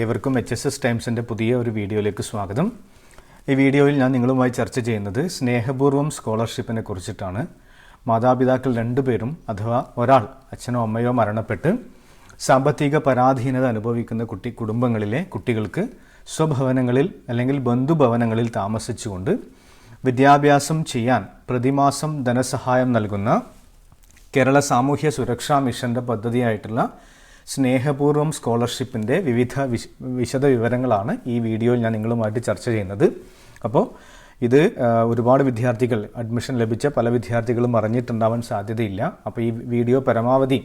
ഏവർക്കും H S S ടൈംസിന്റെ പുതിയ ഒരു വീഡിയോയിലേക്ക് സ്വാഗതം. ഈ വീഡിയോയിൽ ഞാൻ നിങ്ങളുമായി ചർച്ച ചെയ്യുന്നത് സ്നേഹപൂർവം സ്കോളർഷിപ്പിനെ കുറിച്ചിട്ടാണ്. മാതാപിതാക്കൾ രണ്ടുപേരും അഥവാ ഒരാൾ അച്ഛനോ അമ്മയോ മരണപ്പെട്ട് സാമ്പത്തിക പരാധീനത അനുഭവിക്കുന്ന കുട്ടി കുടുംബങ്ങളിലെ കുട്ടികൾക്ക് സ്വഭവനങ്ങളിൽ അല്ലെങ്കിൽ ബന്ധുഭവനങ്ങളിൽ താമസിച്ചുകൊണ്ട് വിദ്യാഭ്യാസം ചെയ്യാൻ പ്രതിമാസം ധനസഹായം നൽകുന്ന കേരള സാമൂഹ്യ സുരക്ഷാ മിഷന്റെ പദ്ധതിയായിട്ടുള്ള സ്നേഹപൂർവം സ്കോളർഷിപ്പിന്റെ വിവിധ വിശ വിശദ വിവരങ്ങളാണ് ഈ വീഡിയോയിൽ ഞാൻ നിങ്ങളുമായിട്ട് ചർച്ച ചെയ്യുന്നത്. അപ്പോൾ ഇത് ഒരുപാട് വിദ്യാർത്ഥികൾ അഡ്മിഷൻ ലഭിച്ച പല വിദ്യാർത്ഥികളും അറിഞ്ഞിട്ടുണ്ടാവാൻ സാധ്യതയില്ല. അപ്പോൾ ഈ വീഡിയോ പരമാവധി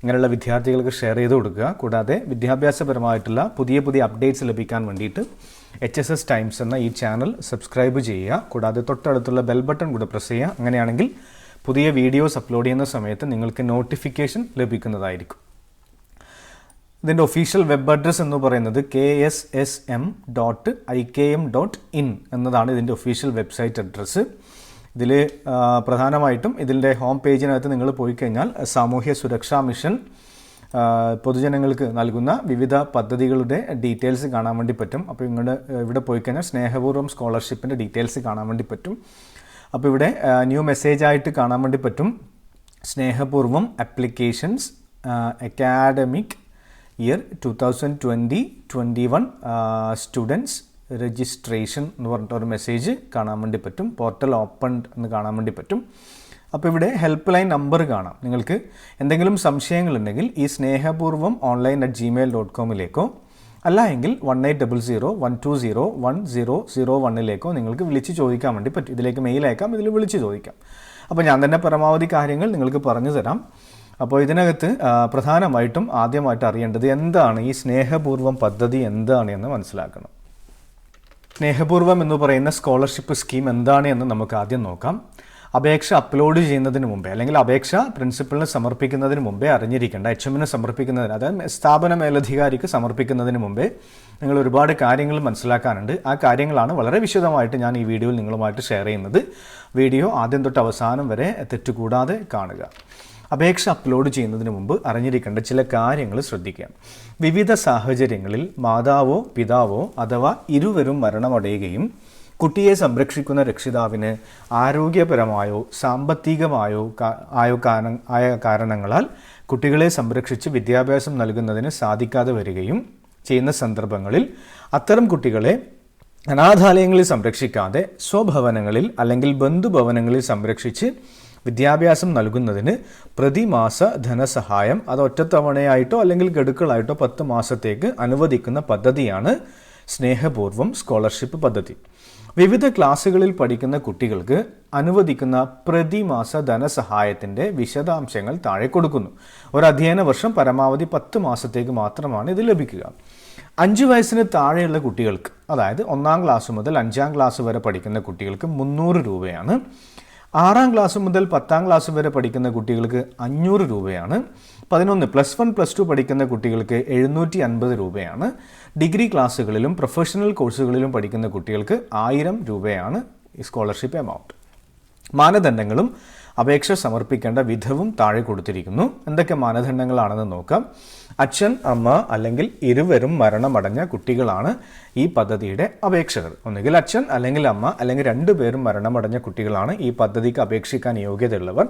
ഇങ്ങനെയുള്ള വിദ്യാർത്ഥികൾക്ക് ഷെയർ ചെയ്ത് കൊടുക്കുക. കൂടാതെ വിദ്യാഭ്യാസപരമായിട്ടുള്ള പുതിയ പുതിയ അപ്ഡേറ്റ്സ് ലഭിക്കാൻ വേണ്ടിയിട്ട് എച്ച് എസ് എസ് ടൈംസ് എന്ന ഈ ചാനൽ സബ്സ്ക്രൈബ് ചെയ്യുക. കൂടാതെ തൊട്ടടുത്തുള്ള ബെൽ ബട്ടൺ കൂടെ പ്രസ് ചെയ്യുക. അങ്ങനെയാണെങ്കിൽ പുതിയ വീഡിയോസ് അപ്ലോഡ് ചെയ്യുന്ന സമയത്ത് നിങ്ങൾക്ക് നോട്ടിഫിക്കേഷൻ ലഭിക്കുന്നതായിരിക്കും. ഇതിന്റെ ഒഫീഷ്യൽ വെബ് അഡ്രസ് എന്ന് പറയുന്നത് K S S M dot I K M dot in എന്നതാണ് ഇതിന്റെ ഒഫീഷ്യൽ വെബ്സൈറ്റ് അഡ്രസ്സ് ഇതിൽ പ്രധാനമായിട്ടും ഇതിന്റെ ഹോം പേജിനകത്ത് നിങ്ങൾ പോയി കഴിഞ്ഞാൽ സാമൂഹ്യ സുരക്ഷാ മിഷൻ പൊതുജനങ്ങൾക്ക് നൽകുന്ന വിവിധ പദ്ധതികളുടെ ഡീറ്റെയിൽസ് കാണാൻ വേണ്ടി പറ്റും. അപ്പോൾ ഇങ്ങോട്ട് ഇവിടെ പോയി കഴിഞ്ഞാൽ സ്നേഹപൂർവം സ്കോളർഷിപ്പിന്റെ ഡീറ്റെയിൽസ് കാണാൻ വേണ്ടി പറ്റും. അപ്പോൾ ഇവിടെ ന്യൂ മെസ്സേജ് ആയിട്ട് കാണാൻ വേണ്ടി പറ്റും. സ്നേഹപൂർവം applications academic year two thousand twenty twenty one students registration എന്ന് പറഞ്ഞിട്ട് ഒരു മെസ്സേജ് കാണാൻ വേണ്ടി പറ്റും. പോർട്ടൽ ഓപ്പൺ എന്ന് കാണാൻ വേണ്ടി പറ്റും. അപ്പോൾ ഇവിടെ ഹെൽപ്പ് ലൈൻ നമ്പർ കാണാം. നിങ്ങൾക്ക് എന്തെങ്കിലും സംശയങ്ങളുണ്ടെങ്കിൽ ഈ സ്നേഹപൂർവം ഓൺലൈൻ അറ്റ് ജിമെയിൽ ഡോട്ട് കോമിലേക്കോ അല്ല എങ്കിൽ one eight double zero one two zero one zero zero വണ്ണിലേക്കോ നിങ്ങൾക്ക് വിളിച്ച് ചോദിക്കാൻ വേണ്ടി പറ്റും. ഇതിലേക്ക് മെയിൽ അയക്കാം ഇതിൽ വിളിച്ച് ചോദിക്കാം. അപ്പോൾ ഞാൻ തന്നെ പരമാവധി കാര്യങ്ങൾ നിങ്ങൾക്ക് പറഞ്ഞു തരാം. അപ്പോൾ ഇതിനകത്ത് പ്രധാനമായിട്ടും ആദ്യമായിട്ട് അറിയേണ്ടത് എന്താണ്? ഈ സ്നേഹപൂർവം പദ്ധതി എന്താണ് എന്ന് മനസ്സിലാക്കണം. സ്നേഹപൂർവം എന്ന് പറയുന്ന സ്കോളർഷിപ്പ് സ്കീം എന്താണ് എന്ന് നമുക്ക് ആദ്യം നോക്കാം. അപേക്ഷ അപ്ലോഡ് ചെയ്യുന്നതിന് മുമ്പേ അല്ലെങ്കിൽ അപേക്ഷ പ്രിൻസിപ്പലിന് സമർപ്പിക്കുന്നതിന് മുമ്പേ അറിഞ്ഞിരിക്കേണ്ട എച്ച് എമ്മിന് സമർപ്പിക്കുന്നതിന് അതായത് സ്ഥാപന മേലധികാരിക്ക് സമർപ്പിക്കുന്നതിന് മുമ്പേ നിങ്ങൾ ഒരുപാട് കാര്യങ്ങൾ മനസ്സിലാക്കാനുണ്ട്. ആ കാര്യങ്ങളാണ് വളരെ വിശദമായിട്ട് ഞാൻ ഈ വീഡിയോയിൽ നിങ്ങളുമായിട്ട് ഷെയർ ചെയ്യുന്നത്. വീഡിയോ ആദ്യം തൊട്ട് അവസാനം വരെ തെറ്റുകൂടാതെ കാണുക. അപേക്ഷ അപ്ലോഡ് ചെയ്യുന്നതിന് മുമ്പ് അറിഞ്ഞിരിക്കേണ്ട ചില കാര്യങ്ങൾ ശ്രദ്ധിക്കാം. വിവിധ സാഹചര്യങ്ങളിൽ മാതാവോ പിതാവോ അഥവാ ഇരുവരും മരണമടയുകയും കുട്ടിയെ സംരക്ഷിക്കുന്ന രക്ഷിതാവിന് ആരോഗ്യപരമായോ സാമ്പത്തികമായോ ആയോ ആയ കാരണങ്ങളാൽ കുട്ടികളെ സംരക്ഷിച്ച് വിദ്യാഭ്യാസം നൽകുന്നതിന് സാധിക്കാതെ വരികയും ചെയ്യുന്ന സന്ദർഭങ്ങളിൽ അത്തരം കുട്ടികളെ അനാഥാലയങ്ങളിൽ സംരക്ഷിക്കാതെ സ്വഭവനങ്ങളിൽ അല്ലെങ്കിൽ ബന്ധുഭവനങ്ങളിൽ സംരക്ഷിച്ച് വിദ്യാഭ്യാസം നൽകുന്നതിന് പ്രതിമാസ ധനസഹായം. അത് ഒറ്റത്തവണയായിട്ടോ അല്ലെങ്കിൽ ഗഡുക്കളായിട്ടോ പത്ത് മാസത്തേക്ക് അനുവദിക്കുന്ന പദ്ധതിയാണ് സ്നേഹപൂർവം സ്കോളർഷിപ്പ് പദ്ധതി. വിവിധ ക്ലാസ്സുകളിൽ പഠിക്കുന്ന കുട്ടികൾക്ക് അനുവദിക്കുന്ന പ്രതിമാസ ധനസഹായത്തിന്റെ വിശദാംശങ്ങൾ താഴെ കൊടുക്കുന്നു. ഒരു അധ്യയന വർഷം പരമാവധി പത്ത് മാസത്തേക്ക് മാത്രമാണ് ഇത് ലഭിക്കുക. അഞ്ച് വയസ്സിന് താഴെയുള്ള കുട്ടികൾക്ക് അതായത് ഒന്നാം ക്ലാസ് മുതൽ അഞ്ചാം ക്ലാസ് വരെ പഠിക്കുന്ന കുട്ടികൾക്ക് മുന്നൂറ് രൂപയാണ് ആറാം ക്ലാസ് മുതൽ പത്താം ക്ലാസ് വരെ പഠിക്കുന്ന കുട്ടികൾക്ക് അഞ്ഞൂറ് രൂപയാണ്. പതിനൊന്ന് പ്ലസ് വൺ പ്ലസ് ടു പഠിക്കുന്ന കുട്ടികൾക്ക് എഴുന്നൂറ്റി അൻപത് രൂപയാണ്. ഡിഗ്രി ക്ലാസ്സുകളിലും പ്രൊഫഷണൽ കോഴ്സുകളിലും പഠിക്കുന്ന കുട്ടികൾക്ക് ആയിരം രൂപയാണ് ഈ സ്കോളർഷിപ്പ് എമൗണ്ട് മാനദണ്ഡങ്ങളും അപേക്ഷ സമർപ്പിക്കേണ്ട വിധവും താഴെ കൊടുത്തിരിക്കുന്നു. എന്തൊക്കെ മാനദണ്ഡങ്ങളാണെന്ന് നോക്കാം. അച്ഛൻ അമ്മ അല്ലെങ്കിൽ ഇരുവരും മരണമടഞ്ഞ കുട്ടികളാണ് ഈ പദ്ധതിയുടെ അപേക്ഷകർ. ഒന്നുകിൽ അച്ഛൻ അല്ലെങ്കിൽ അമ്മ അല്ലെങ്കിൽ രണ്ടുപേരും മരണമടഞ്ഞ കുട്ടികളാണ് ഈ പദ്ധതിക്ക് അപേക്ഷിക്കാൻ യോഗ്യതയുള്ളവർ.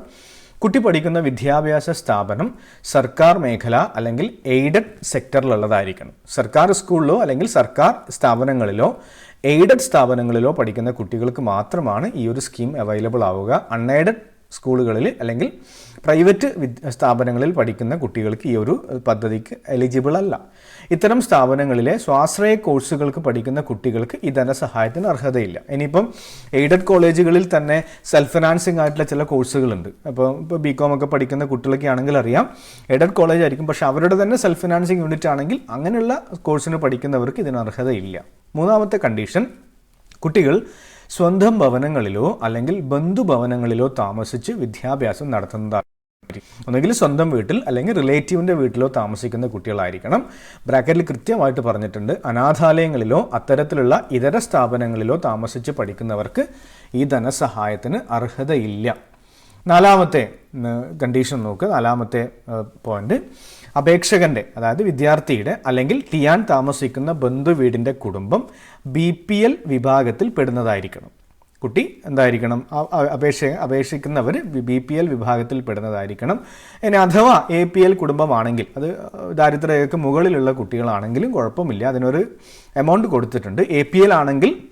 കുട്ടി പഠിക്കുന്ന വിദ്യാഭ്യാസ സ്ഥാപനം സർക്കാർ മേഖല അല്ലെങ്കിൽ എയ്ഡഡ് സെക്ടറിലുള്ളതായിരിക്കണം. സർക്കാർ സ്കൂളിലോ അല്ലെങ്കിൽ സർക്കാർ സ്ഥാപനങ്ങളിലോ എയ്ഡഡ് സ്ഥാപനങ്ങളിലോ പഠിക്കുന്ന കുട്ടികൾക്ക് മാത്രമാണ് ഈ ഒരു സ്കീം അവൈലബിൾ ആവുക. അൺഎയ്ഡഡ് സ്കൂളുകളിൽ അല്ലെങ്കിൽ പ്രൈവറ്റ് സ്ഥാപനങ്ങളിൽ പഠിക്കുന്ന കുട്ടികൾക്ക് ഈ ഒരു പദ്ധതിക്ക് എലിജിബിൾ അല്ല. ഇത്തരം സ്ഥാപനങ്ങളിലെ സ്വാശ്രയ കോഴ്സുകൾക്ക് പഠിക്കുന്ന കുട്ടികൾക്ക് ഈ ധനസഹായത്തിന് അർഹതയില്ല. ഇനിയിപ്പം എയ്ഡഡ് കോളേജുകളിൽ തന്നെ സെൽഫ് ഫിനാൻസിങ് ആയിട്ടുള്ള ചില കോഴ്സുകളുണ്ട്. അപ്പോൾ ഇപ്പോൾ ബി കോം ഒക്കെ പഠിക്കുന്ന കുട്ടികളൊക്കെ ആണെങ്കിൽ അറിയാം എയ്ഡഡ് കോളേജ് ആയിരിക്കും. പക്ഷേ അവരുടെ തന്നെ സെൽഫ് ഫിനാൻസിങ് യൂണിറ്റ് ആണെങ്കിൽ അങ്ങനെയുള്ള കോഴ്സിന് പഠിക്കുന്നവർക്ക് ഇതിന് അർഹതയില്ല. മൂന്നാമത്തെ കണ്ടീഷൻ കുട്ടികൾ സ്വന്തം ഭവനങ്ങളിലോ അല്ലെങ്കിൽ ബന്ധുഭവനങ്ങളിലോ താമസിച്ച് വിദ്യാഭ്യാസം നടത്തുന്നതാണ് ഒന്നുകിൽ സ്വന്തം വീട്ടിൽ അല്ലെങ്കിൽ റിലേറ്റീവിന്റെ വീട്ടിലോ താമസിക്കുന്ന കുട്ടികളായിരിക്കണം. ബ്രാക്കറ്റിൽ കൃത്യമായിട്ട് പറഞ്ഞിട്ടുണ്ട് അനാഥാലയങ്ങളിലോ അത്തരത്തിലുള്ള ഇതര സ്ഥാപനങ്ങളിലോ താമസിച്ച് പഠിക്കുന്നവർക്ക് ഈ ധനസഹായത്തിന് അർഹതയില്ല. നാലാമത്തെ കണ്ടീഷൻ നോക്കുക നാലാമത്തെ പോയിന്റ് അപേക്ഷകന്റെ അതായത് വിദ്യാർത്ഥിയുടെ അല്ലെങ്കിൽ ടിയാൻ താമസിക്കുന്ന ബന്ധു വീടിന്റെ കുടുംബം ബി പി എൽ വിഭാഗത്തിൽ പെടുന്നതായിരിക്കണം. കുട്ടി എന്തായിരിക്കണം? അപേക്ഷ അപേക്ഷിക്കുന്നവർ ബി പി എൽ വിഭാഗത്തിൽ പെടുന്നതായിരിക്കണം. ഇനി അഥവാ എ പി എൽ കുടുംബമാണെങ്കിൽ അത് ദാരിദ്ര്യരേഖയ്ക്ക് മുകളിലുള്ള കുട്ടികളാണെങ്കിലും കുഴപ്പമില്ല. അതിനൊരു എമൗണ്ട് കൊടുത്തിട്ടുണ്ട്. എ പി എൽ ആണെങ്കിൽ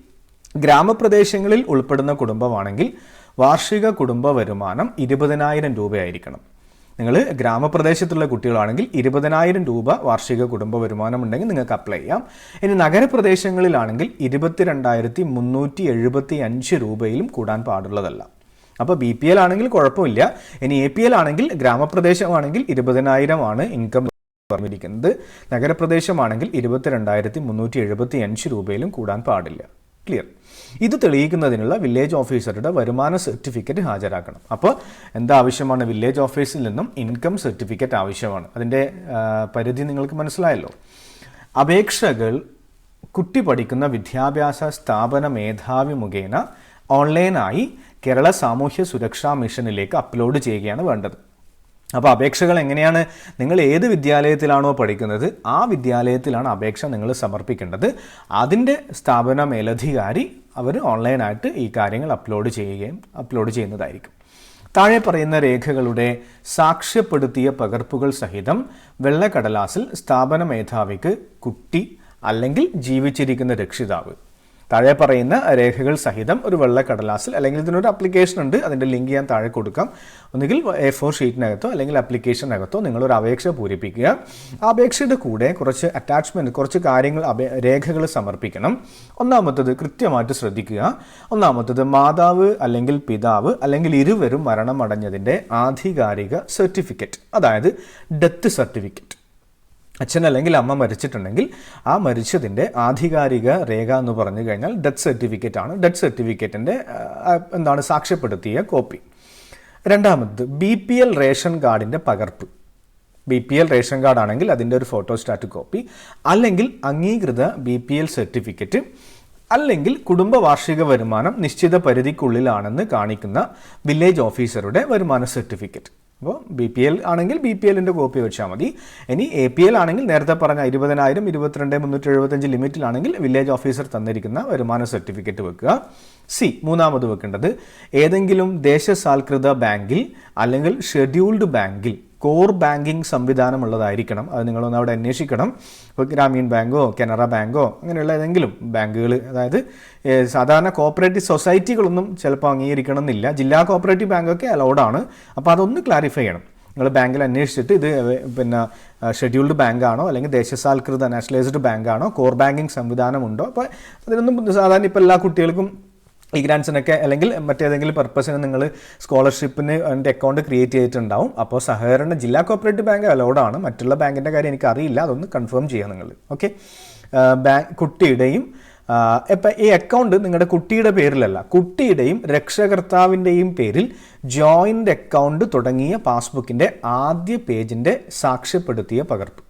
ഗ്രാമപ്രദേശങ്ങളിൽ ഉൾപ്പെടുന്ന കുടുംബമാണെങ്കിൽ വാർഷിക കുടുംബ വരുമാനം ഇരുപതിനായിരം രൂപയായിരിക്കണം. നിങ്ങൾ ഗ്രാമപ്രദേശത്തുള്ള കുട്ടികളാണെങ്കിൽ ഇരുപതിനായിരം രൂപ വാർഷിക കുടുംബ വരുമാനം ഉണ്ടെങ്കിൽ നിങ്ങൾക്ക് അപ്ലൈ ചെയ്യാം. ഇനി നഗരപ്രദേശങ്ങളിലാണെങ്കിൽ ഇരുപത്തിരണ്ടായിരത്തി മുന്നൂറ്റി എഴുപത്തി അഞ്ച് രൂപയിലും കൂടാൻ പാടുള്ളതല്ല. അപ്പോൾ ബി പി എൽ ആണെങ്കിൽ കുഴപ്പമില്ല. ഇനി എ പി എൽ ആണെങ്കിൽ ഗ്രാമപ്രദേശമാണെങ്കിൽ ഇരുപതിനായിരം ആണ് ഇൻകം പറഞ്ഞിരിക്കുന്നത് നഗരപ്രദേശമാണെങ്കിൽ ഇരുപത്തിരണ്ടായിരത്തി മുന്നൂറ്റി എഴുപത്തി അഞ്ച് രൂപയിലും കൂടാൻ പാടില്ല. ക്ലിയർ ഇത് തെളിയിക്കുന്നതിനുള്ള വില്ലേജ് ഓഫീസറുടെ വരുമാന സർട്ടിഫിക്കറ്റ് ഹാജരാക്കണം. അപ്പോൾ എന്താ ആവശ്യമാണ് വില്ലേജ് ഓഫീസിൽ നിന്നും ഇൻകം സർട്ടിഫിക്കറ്റ് ആവശ്യമാണ്? അതിന്റെ പരിധി നിങ്ങൾക്ക് മനസ്സിലായല്ലോ. അപേക്ഷകൾ കുട്ടി പഠിക്കുന്ന വിദ്യാഭ്യാസ സ്ഥാപന മേധാവി മുഖേന ഓൺലൈനായി കേരള സാമൂഹ്യ സുരക്ഷാ മിഷനിലേക്ക് അപ്ലോഡ് ചെയ്യുകയാണ് വേണ്ടത്. അപ്പോൾ അപേക്ഷകൾ എങ്ങനെയാണ്? നിങ്ങൾ ഏത് വിദ്യാലയത്തിലാണോ പഠിക്കുന്നത് ആ വിദ്യാലയത്തിലാണ് അപേക്ഷ നിങ്ങൾ സമർപ്പിക്കേണ്ടത്. അതിന്റെ സ്ഥാപന മേലധികാരി അവർ ഓൺലൈനായിട്ട് ഈ കാര്യങ്ങൾ അപ്ലോഡ് ചെയ്യുകയും അപ്ലോഡ് ചെയ്യുന്നതായിരിക്കും. താഴെ പറയുന്ന രേഖകളുടെ സാക്ഷ്യപ്പെടുത്തിയ പകർപ്പുകൾ സഹിതം വെള്ളക്കടലാസിൽ സ്ഥാപന മേധാവിക്ക് കുട്ടി അല്ലെങ്കിൽ ജീവിച്ചിരിക്കുന്ന രക്ഷിതാവ് താഴെ പറയുന്ന രേഖകൾ സഹിതം ഒരു വെള്ള കടലാസിൽ അല്ലെങ്കിൽ ഇതിനൊരു അപ്ലിക്കേഷൻ ഉണ്ട്. അതിന്റെ ലിങ്ക് ഞാൻ താഴെ കൊടുക്കാം. ഒന്നുകിൽ എ ഫോർ ഷീറ്റിനകത്തോ അല്ലെങ്കിൽ അപ്ലിക്കേഷനകത്തോ നിങ്ങളൊരു അപേക്ഷ പൂരിപ്പിക്കുക. ആ അപേക്ഷയുടെ കൂടെ കുറച്ച് അറ്റാച്ച്മെന്റ് കുറച്ച് കാര്യങ്ങൾ രേഖകൾ സമർപ്പിക്കണം. ഒന്നാമത്തത് കൃത്യമായിട്ട് ശ്രദ്ധിക്കുക. ഒന്നാമത്തത് മാതാവ് അല്ലെങ്കിൽ പിതാവ് അല്ലെങ്കിൽ ഇരുവരും മരണമടഞ്ഞതിന്റെ ആധികാരിക സർട്ടിഫിക്കറ്റ് അതായത് ഡെത്ത് സർട്ടിഫിക്കറ്റ് അച്ഛൻ അല്ലെങ്കിൽ അമ്മ മരിച്ചിട്ടുണ്ടെങ്കിൽ ആ മരിച്ചതിന്റെ ആധികാരിക രേഖ എന്ന് പറഞ്ഞു കഴിഞ്ഞാൽ ഡെത്ത് സർട്ടിഫിക്കറ്റ് ആണ്. ഡെത്ത് സർട്ടിഫിക്കറ്റിന്റെ എന്താണ് സാക്ഷ്യപ്പെടുത്തിയ കോപ്പി. രണ്ടാമത് ബി പി എൽ റേഷൻ കാർഡിന്റെ പകർപ്പ്. B P L ration card ആണെങ്കിൽ അതിന്റെ ഒരു ഫോട്ടോ സ്റ്റാറ്റ് കോപ്പി അല്ലെങ്കിൽ അംഗീകൃത ബി പി എൽ സർട്ടിഫിക്കറ്റ് അല്ലെങ്കിൽ കുടുംബ വാർഷിക വരുമാനം നിശ്ചിത പരിധിക്കുള്ളിലാണെന്ന് കാണിക്കുന്ന വില്ലേജ് ഓഫീസറുടെ വരുമാന സർട്ടിഫിക്കറ്റ്. അപ്പോൾ ബി പി എൽ ആണെങ്കിൽ ബി പി എല്ലിന്റെ കോപ്പി വെച്ചാൽ മതി. ഇനി എ പി എൽ ആണെങ്കിൽ നേരത്തെ പറഞ്ഞ ഇരുപതിനായിരം ഇരുപത്തിരണ്ട് മുന്നൂറ്റി എഴുപത്തഞ്ച് ലിമിറ്റിലാണെങ്കിൽ വില്ലേജ് ഓഫീസർ തന്നിരിക്കുന്ന വരുമാന സർട്ടിഫിക്കറ്റ് വെക്കുക. സി മൂന്നാമത് വെക്കേണ്ടത് ഏതെങ്കിലും ദേശസാൽകൃത ബാങ്കിൽ അല്ലെങ്കിൽ ഷെഡ്യൂൾഡ് ബാങ്കിൽ കോർ ബാങ്കിങ് സംവിധാനമുള്ളതായിരിക്കണം. അത് നിങ്ങളൊന്ന് അവിടെ അന്വേഷിക്കണം. ഇപ്പോൾ ഗ്രാമീൺ ബാങ്കോ കനറ ബാങ്കോ അങ്ങനെയുള്ള ഏതെങ്കിലും ബാങ്കുകൾ അതായത് സാധാരണ കോപ്പറേറ്റീവ് സൊസൈറ്റികളൊന്നും ചിലപ്പോൾ അംഗീകരിക്കണം എന്നില്ല ജില്ലാ കോപ്പറേറ്റീവ് ബാങ്കൊക്കെ അലൗഡാണ് അപ്പോൾ അതൊന്ന് ക്ലാരിഫൈ ചെയ്യണം. നിങ്ങൾ ബാങ്കിൽ അന്വേഷിച്ചിട്ട് ഇത് പിന്നെ ഷെഡ്യൂൾഡ് ബാങ്കാണോ അല്ലെങ്കിൽ ദേശസാൽകൃത നാഷണലൈസ്ഡ് ബാങ്കാണോ കോർ ബാങ്കിങ് സംവിധാനമുണ്ടോ? അപ്പോൾ അതിനൊന്നും സാധാരണ ഇപ്പോൾ എല്ലാ കുട്ടികൾക്കും ഈ ഗ്രാൻസിനൊക്കെ അല്ലെങ്കിൽ മറ്റേതെങ്കിലും പർപ്പസിന് നിങ്ങൾ സ്കോളർഷിപ്പിന് എന്റെ അക്കൗണ്ട് ക്രിയേറ്റ് ചെയ്തിട്ടുണ്ടാവും. അപ്പോൾ സഹകരണ ജില്ലാ കോപ്പറേറ്റീവ് ബാങ്ക് അലൗഡാണ് മറ്റുള്ള ബാങ്കിന്റെ കാര്യം എനിക്ക് അറിയില്ല അതൊന്ന് കൺഫേം ചെയ്യാം നിങ്ങൾ ഓക്കെ ബാങ്ക് കുട്ടിയുടെയും ഇപ്പം ഈ അക്കൗണ്ട് നിങ്ങളുടെ കുട്ടിയുടെ പേരിലല്ല കുട്ടിയുടെയും രക്ഷകർത്താവിന്റെയും പേരിൽ ജോയിന്റ് അക്കൗണ്ട് തുടങ്ങിയ പാസ്ബുക്കിന്റെ ആദ്യ പേജിന്റെ സാക്ഷ്യപ്പെടുത്തിയ പകർപ്പ്.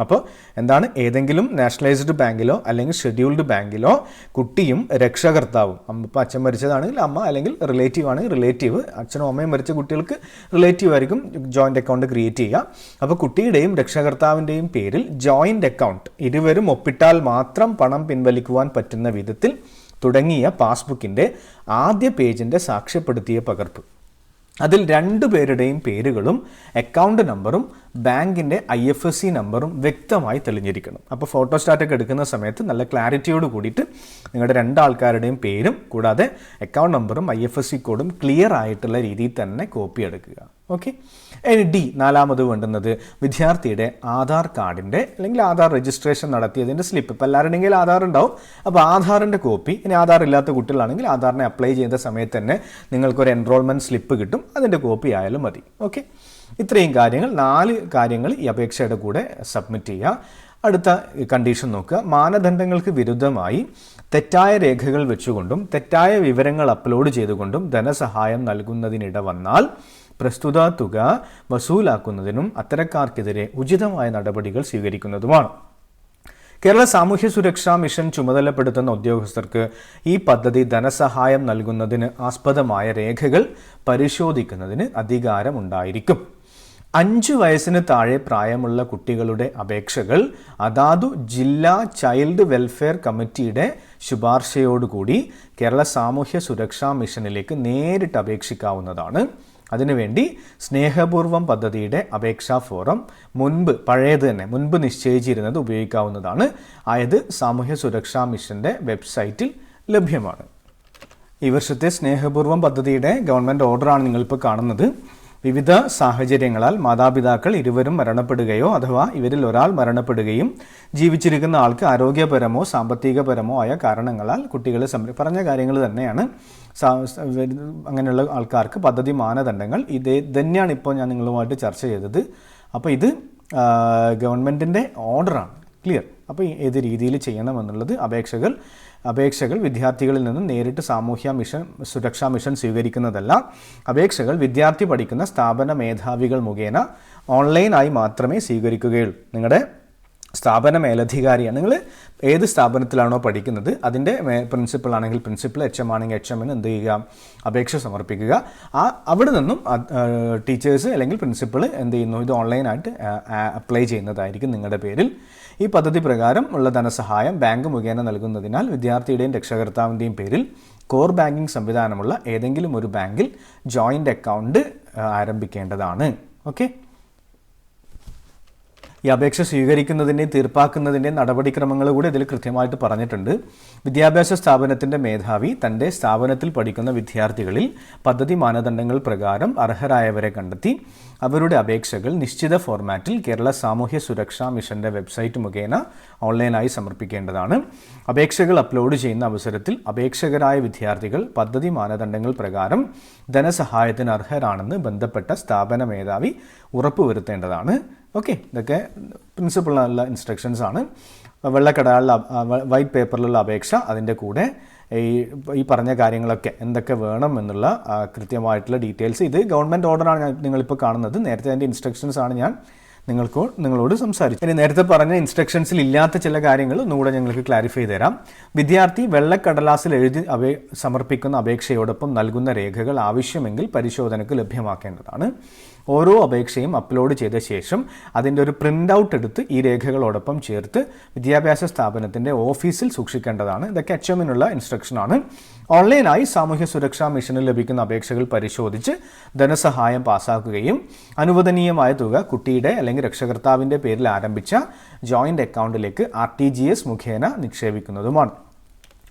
അപ്പോൾ എന്താണ്? ഏതെങ്കിലും നാഷണലൈസ്ഡ് ബാങ്കിലോ അല്ലെങ്കിൽ ഷെഡ്യൂൾഡ് ബാങ്കിലോ കുട്ടിയും രക്ഷകർത്താവും ഇപ്പോൾ അച്ഛൻ മരിച്ചതാണെങ്കിൽ അമ്മ അല്ലെങ്കിൽ റിലേറ്റീവ് ആണെങ്കിൽ റിലേറ്റീവ് അച്ഛനും അമ്മയും മരിച്ച കുട്ടികൾക്ക് റിലേറ്റീവ് ആയിരിക്കും ജോയിന്റ് അക്കൗണ്ട് ക്രിയേറ്റ് ചെയ്യുക. അപ്പോൾ കുട്ടിയുടെയും രക്ഷകർത്താവിന്റെയും പേരിൽ ജോയിന്റ് അക്കൗണ്ട് ഇരുവരും ഒപ്പിട്ടാൽ മാത്രം പണം പിൻവലിക്കുവാൻ പറ്റുന്ന വിധത്തിൽ തുടങ്ങിയ പാസ്ബുക്കിന്റെ ആദ്യ പേജിന്റെ സാക്ഷ്യപ്പെടുത്തിയ പകർപ്പ്. അതിൽ രണ്ടു പേരുടെയും പേരുകളും അക്കൗണ്ട് നമ്പറും ബാങ്കിന്റെ ഐ എഫ് എസ് സി നമ്പറും വ്യക്തമായി തെളിഞ്ഞിരിക്കണം. അപ്പോൾ ഫോട്ടോസ്റ്റാറ്റൊക്കെ എടുക്കുന്ന സമയത്ത് നല്ല ക്ലാരിറ്റിയോട് കൂടിയിട്ട് നിങ്ങളുടെ രണ്ടാൾക്കാരുടെയും പേരും കൂടാതെ അക്കൗണ്ട് നമ്പറും ഐ എഫ് എസ് സി കോഡും ക്ലിയർ ആയിട്ടുള്ള രീതിയിൽ തന്നെ കോപ്പി എടുക്കുക. ഓക്കെ? ഇനി ഡി നാലാമത് വേണ്ടുന്നത് വിദ്യാർത്ഥിയുടെ ആധാർ കാർഡിന്റെ അല്ലെങ്കിൽ ആധാർ രജിസ്ട്രേഷൻ നടത്തിയതിന്റെ സ്ലിപ്പ്. ഇപ്പോൾ എല്ലാവരുടെയും ആധാർ ഉണ്ടാവും. അപ്പോൾ ആധാറിന്റെ കോപ്പി ഇനി ആധാർ ഇല്ലാത്ത കുട്ടികളാണെങ്കിൽ ആധാറിനെ അപ്ലൈ ചെയ്യുന്ന സമയത്ത് തന്നെ നിങ്ങൾക്കൊരു എൻറോൾമെന്റ് സ്ലിപ്പ് കിട്ടും. അതിന്റെ കോപ്പി ആയാലും മതി. ഓക്കെ? ഇത്രയും കാര്യങ്ങൾ നാല് കാര്യങ്ങൾ ഈ അപേക്ഷയുടെ കൂടെ സബ്മിറ്റ് ചെയ്യുക അടുത്ത കണ്ടീഷൻ നോക്കുക. മാനദണ്ഡങ്ങൾക്ക് വിരുദ്ധമായി തെറ്റായ രേഖകൾ വെച്ചുകൊണ്ടും തെറ്റായ വിവരങ്ങൾ അപ്ലോഡ് ചെയ്തുകൊണ്ടും ധനസഹായം നൽകുന്നതിനിട വന്നാൽ പ്രസ്തുത തുക വസൂലാക്കുന്നതിനും അത്തരക്കാർക്കെതിരെ ഉചിതമായ നടപടികൾ സ്വീകരിക്കുന്നതുമാണ്. കേരള സാമൂഹ്യ സുരക്ഷാ മിഷൻ ചുമതലപ്പെടുത്തുന്ന ഉദ്യോഗസ്ഥർക്ക് ഈ പദ്ധതി ധനസഹായം നൽകുന്നതിന് ആസ്പദമായ രേഖകൾ പരിശോധിക്കുന്നതിന് അധികാരമുണ്ടായിരിക്കും. അഞ്ച് വയസ്സിന് താഴെ പ്രായമുള്ള കുട്ടികളുടെ അപേക്ഷകൾ അതാതു ജില്ലാ ചൈൽഡ് വെൽഫെയർ കമ്മിറ്റിയുടെ ശുപാർശയോടുകൂടി കേരള സാമൂഹ്യ സുരക്ഷാ മിഷനിലേക്ക് നേരിട്ട് അപേക്ഷിക്കാവുന്നതാണ്. അതിനുവേണ്ടി സ്നേഹപൂർവം പദ്ധതിയുടെ അപേക്ഷാ ഫോറം മുൻപ് പഴയത് തന്നെ മുൻപ് നിശ്ചയിച്ചിരുന്നത് ഉപയോഗിക്കാവുന്നതാണ്. ആയത് സാമൂഹ്യ സുരക്ഷാ മിഷന്റെ വെബ്സൈറ്റിൽ ലഭ്യമാണ്. ഈ വർഷത്തെ സ്നേഹപൂർവം പദ്ധതിയുടെ ഗവൺമെന്റ് ഓർഡറാണ് നിങ്ങളിപ്പോൾ കാണുന്നത്. വിവിധ സാഹചര്യങ്ങളാൽ മാതാപിതാക്കൾ ഇരുവരും മരണപ്പെടുകയോ അഥവാ ഇവരിൽ ഒരാൾ മരണപ്പെടുകയും ജീവിച്ചിരിക്കുന്ന ആൾക്ക് ആരോഗ്യപരമോ സാമ്പത്തികപരമോ ആയ കാരണങ്ങളാൽ കുട്ടികളെ സംര പറഞ്ഞ കാര്യങ്ങൾ തന്നെയാണ്. അങ്ങനെയുള്ള ആൾക്കാർക്ക് പദ്ധതി മാനദണ്ഡങ്ങൾ. ഇതേ തന്നെയാണ് ഇപ്പോൾ ഞാൻ നിങ്ങളുമായിട്ട് ചർച്ച ചെയ്തത്. അപ്പോൾ ഇത് ഗവൺമെന്റിന്റെ ഓർഡറാണ്. ക്ലിയർ. അപ്പോൾ ഏത് രീതിയിൽ ചെയ്യണമെന്നുള്ളത് അപേക്ഷകൾ അപേക്ഷകൾ വിദ്യാർത്ഥികളിൽ നിന്നും നേരിട്ട് സാമൂഹ്യ മിഷൻ സുരക്ഷാ മിഷൻ സ്വീകരിക്കുന്നതല്ല. അപേക്ഷകൾ വിദ്യാർത്ഥി പഠിക്കുന്ന സ്ഥാപന മേധാവികൾ മുഖേന ഓൺലൈനായി മാത്രമേ സ്വീകരിക്കുകയുള്ളൂ. നിങ്ങളുടെ സ്ഥാപന മേലധികാരിയാണ് നിങ്ങൾ ഏത് സ്ഥാപനത്തിലാണോ പഠിക്കുന്നത് അതിന്റെ പ്രിൻസിപ്പൾ ആണെങ്കിൽ പ്രിൻസിപ്പൾ എച്ച് എം ആണെങ്കിൽ എച്ച് എമ്മിന് എന്ത് ചെയ്യുക? അപേക്ഷ സമർപ്പിക്കുക. ആ അവിടെ നിന്നും ടീച്ചേഴ്സ് അല്ലെങ്കിൽ പ്രിൻസിപ്പൾ എന്ത് ചെയ്യുന്നു? ഇത് ഓൺലൈനായിട്ട് അപ്ലൈ ചെയ്യുന്നതായിരിക്കും നിങ്ങളുടെ പേരിൽ. ഈ പദ്ധതി പ്രകാരം ഉള്ള ധനസഹായം ബാങ്ക് മുഖേന നൽകുന്നതിനാൽ വിദ്യാർത്ഥിയുടെയും രക്ഷകർത്താവിന്റെയും പേരിൽ കോർ ബാങ്കിംഗ് സംവിധാനമുള്ള ഏതെങ്കിലും ഒരു ബാങ്കിൽ ജോയിന്റ് അക്കൗണ്ട് ആരംഭിക്കേണ്ടതാണ്. ഓക്കെ? ഈ അപേക്ഷ സ്വീകരിക്കുന്നതിന്റെയും തീർപ്പാക്കുന്നതിന്റെയും നടപടിക്രമങ്ങൾ കൂടി ഇതിൽ കൃത്യമായിട്ട് പറഞ്ഞിട്ടുണ്ട്. വിദ്യാഭ്യാസ സ്ഥാപനത്തിന്റെ മേധാവി തന്റെ സ്ഥാപനത്തിൽ പഠിക്കുന്ന വിദ്യാർത്ഥികളിൽ പദ്ധതി മാനദണ്ഡങ്ങൾ പ്രകാരം അർഹരായവരെ കണ്ടെത്തി. അവരുടെ അപേക്ഷകൾ നിശ്ചിത ഫോർമാറ്റിൽ കേരള സാമൂഹ്യ സുരക്ഷാ മിഷന്റെ വെബ്സൈറ്റ് മുഖേന ഓൺലൈനായി സമർപ്പിക്കേണ്ടതാണ്. അപേക്ഷകൾ അപ്ലോഡ് ചെയ്യുന്ന അവസരത്തിൽ അപേക്ഷകരായ വിദ്യാർത്ഥികൾ പദ്ധതി മാനദണ്ഡങ്ങൾ പ്രകാരം ധനസഹായത്തിന് അർഹരാണെന്ന് ബന്ധപ്പെട്ട സ്ഥാപന മേധാവി ഉറപ്പുവരുത്തേണ്ടതാണ്. ഓക്കെ ഇതൊക്കെ പ്രിൻസിപ്പളിലുള്ള ഇൻസ്ട്രക്ഷൻസ് ആണ്. വെള്ളക്കടകളിൽ വൈറ്റ് പേപ്പറിലുള്ള അപേക്ഷ അതിന്റെ കൂടെ ഈ ഈ പറഞ്ഞ കാര്യങ്ങളൊക്കെ എന്തൊക്കെ വേണം എന്നുള്ള കൃത്യമായിട്ടുള്ള ഡീറ്റെയിൽസ് ഇത് ഗവൺമെന്റ് ഓർഡറാണ് ഞാൻ നിങ്ങളിപ്പോൾ കാണുന്നത്. നേരത്തെ അതിന്റെ ഇൻസ്ട്രക്ഷൻസ് ആണ് ഞാൻ നിങ്ങൾക്ക് നിങ്ങളോട് സംസാരിച്ചു ഇനി നേരത്തെ പറഞ്ഞ ഇൻസ്ട്രക്ഷൻസിൽ ഇല്ലാത്ത ചില കാര്യങ്ങൾ ഒന്നുകൂടെ ഞങ്ങൾക്ക് ക്ലാരിഫൈ തരാം. വിദ്യാർത്ഥി വെള്ളക്കടലാസിൽ എഴുതി അപേ സമർപ്പിക്കുന്ന അപേക്ഷയോടൊപ്പം നൽകുന്ന രേഖകൾ ആവശ്യമെങ്കിൽ പരിശോധനയ്ക്ക് ലഭ്യമാക്കേണ്ടതാണ്. ഓരോ അപേക്ഷയും അപ്ലോഡ് ചെയ്ത ശേഷം അതിന്റെ ഒരു പ്രിന്റ് ഔട്ട് എടുത്ത് ഈ രേഖകളോടൊപ്പം ചേർത്ത് വിദ്യാഭ്യാസ സ്ഥാപനത്തിന്റെ ഓഫീസിൽ സൂക്ഷിക്കേണ്ടതാണ്. ഇതൊക്കെ എച്ച് എമ്മിനുള്ള ഇൻസ്ട്രക്ഷനാണ് ഓൺലൈനായി സാമൂഹ്യ സുരക്ഷാ മിഷനിൽ ലഭിക്കുന്ന അപേക്ഷകൾ പരിശോധിച്ച് ധനസഹായം പാസാക്കുകയും അനുവദനീയമായ തുക കുട്ടിയുടെ അല്ലെങ്കിൽ രക്ഷകർത്താവിന്റെ പേരിൽ ആരംഭിച്ച ജോയിന്റ് അക്കൗണ്ടിലേക്ക് ആർ ടി ജി എസ് മുഖേന നിക്ഷേപിക്കുന്നതുമാണ്.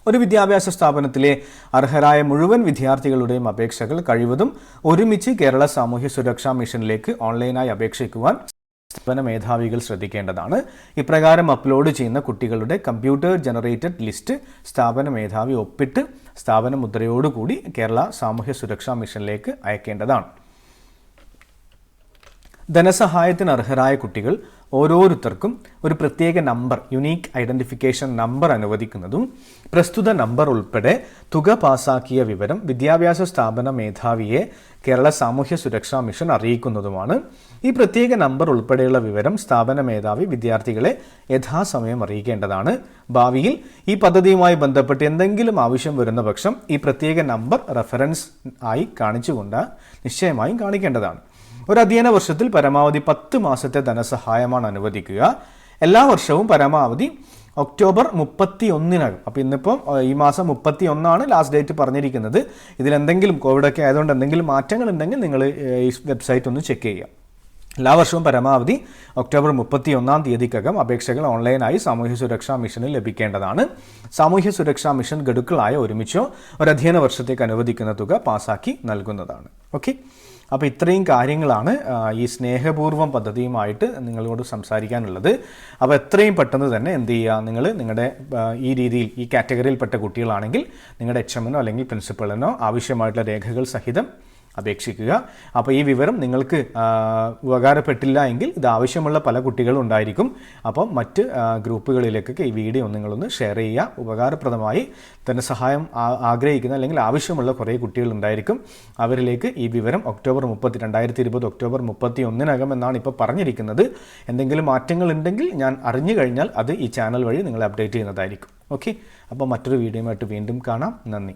ഒരു വിദ്യാഭ്യാസ സ്ഥാപനത്തിലെ അർഹരായ മുഴുവൻ വിദ്യാർത്ഥികളുടെയും അപേക്ഷകൾ കഴിവതും ഒരുമിച്ച് കേരള സാമൂഹ്യ സുരക്ഷാ മിഷനിലേക്ക് ഓൺലൈനായി അപേക്ഷിക്കുവാൻ സ്ഥാപന മേധാവികൾ ശ്രദ്ധിക്കേണ്ടതാണ്. ഇപ്രകാരം അപ്ലോഡ് ചെയ്യുന്ന കുട്ടികളുടെ കമ്പ്യൂട്ടർ ജനറേറ്റഡ് ലിസ്റ്റ് സ്ഥാപന മേധാവി ഒപ്പിട്ട് സ്ഥാപന മുദ്രയോടുകൂടി കേരള സാമൂഹ്യ സുരക്ഷാ മിഷനിലേക്ക് അയക്കേണ്ടതാണ്. ധനസഹായത്തിന് അർഹരായ കുട്ടികൾ ഓരോരുത്തർക്കും ഒരു പ്രത്യേക നമ്പർ യുണീക്ക് ഐഡന്റിഫിക്കേഷൻ നമ്പർ അനുവദിക്കുന്നതും പ്രസ്തുത നമ്പർ ഉൾപ്പെടെ തുക പാസാക്കിയ വിവരം വിദ്യാഭ്യാസ സ്ഥാപന മേധാവിയെ കേരള സാമൂഹ്യ സുരക്ഷാ മിഷൻ അറിയിക്കുന്നതുമാണ്. ഈ പ്രത്യേക നമ്പർ ഉൾപ്പെടെയുള്ള വിവരം സ്ഥാപന മേധാവി വിദ്യാർത്ഥികളെ യഥാസമയം അറിയിക്കേണ്ടതാണ്. ഭാവിയിൽ ഈ പദ്ധതിയുമായി ബന്ധപ്പെട്ട് എന്തെങ്കിലും ആവശ്യം വരുന്ന പക്ഷം ഈ പ്രത്യേക നമ്പർ റെഫറൻസ് ആയി കാണിച്ചുകൊണ്ട് നിശ്ചയമായും കാണിക്കേണ്ടതാണ്. ഒരു അധ്യയന വർഷത്തിൽ പരമാവധി പത്ത് മാസത്തെ ധനസഹായമാണ് അനുവദിക്കുക. എല്ലാ വർഷവും പരമാവധി ഒക്ടോബർ മുപ്പത്തി ഒന്നിനകം അപ്പോൾ ഇന്നിപ്പം ഈ മാസം മുപ്പത്തി ഒന്നാണ് ലാസ്റ്റ് ഡേറ്റ് പറഞ്ഞിരിക്കുന്നത്. ഇതിലെന്തെങ്കിലും കോവിഡൊക്കെ ആയതുകൊണ്ട് എന്തെങ്കിലും മാറ്റങ്ങൾ ഉണ്ടെങ്കിൽ നിങ്ങൾ ഈ വെബ്സൈറ്റ് ഒന്ന് ചെക്ക് ചെയ്യുക. എല്ലാ വർഷവും പരമാവധി ഒക്ടോബർ മുപ്പത്തി ഒന്നാം തീയതിക്കകം അപേക്ഷകൾ ഓൺലൈനായി സാമൂഹ്യ സുരക്ഷാ മിഷനിൽ ലഭിക്കേണ്ടതാണ്. സാമൂഹ്യ സുരക്ഷാ മിഷൻ ഗഡുക്കളായ ഒരുമിച്ചോ ഒരു അധ്യയന വർഷത്തേക്ക് അനുവദിക്കുന്ന തുക പാസാക്കി നൽകുന്നതാണ്. ഓക്കെ? അപ്പോൾ ഇത്രയും കാര്യങ്ങളാണ് ഈ സ്നേഹപൂർവം പദ്ധതിയുമായിട്ട് നിങ്ങളോട് സംസാരിക്കാനുള്ളത്. അപ്പോൾ എത്രയും പെട്ടെന്ന് തന്നെ എന്ത് ചെയ്യുക നിങ്ങൾ നിങ്ങളുടെ ഈ രീതിയിൽ ഈ കാറ്റഗറിയിൽപ്പെട്ട കുട്ടികളാണെങ്കിൽ നിങ്ങളുടെ എച്ച് എമ്മിനോ അല്ലെങ്കിൽ പ്രിൻസിപ്പളിനോ ആവശ്യമായിട്ടുള്ള രേഖകൾ സഹിതം അപേക്ഷിക്കുക. അപ്പോൾ ഈ വിവരം നിങ്ങൾക്ക് ഉപകാരപ്പെട്ടില്ല എങ്കിൽ ഇത് ആവശ്യമുള്ള പല കുട്ടികളും ഉണ്ടായിരിക്കും. അപ്പോൾ മറ്റ് ഗ്രൂപ്പുകളിലേക്കൊക്കെ ഈ വീഡിയോ നിങ്ങളൊന്ന് ഷെയർ ചെയ്യുക. ഉപകാരപ്രദമായി തന്നെ സഹായം ആഗ്രഹിക്കുന്ന അല്ലെങ്കിൽ ആവശ്യമുള്ള കുറേ കുട്ടികൾ ഉണ്ടായിരിക്കും. അവരിലേക്ക് ഈ വിവരം ഒക്ടോബർ മുപ്പത്തി രണ്ടായിരത്തി ഇരുപത് ഒക്ടോബർ മുപ്പത്തി ഒന്നിനകം എന്നാണ് ഇപ്പോൾ പറഞ്ഞിരിക്കുന്നത്. എന്തെങ്കിലും മാറ്റങ്ങൾ ഉണ്ടെങ്കിൽ ഞാൻ അറിഞ്ഞു കഴിഞ്ഞാൽ അത് ഈ ചാനൽ വഴി നിങ്ങളെ അപ്ഡേറ്റ് ചെയ്യുന്നതായിരിക്കും. ഓക്കെ? അപ്പോൾ മറ്റൊരു വീഡിയോയുമായിട്ട് വീണ്ടും കാണാം. നന്ദി.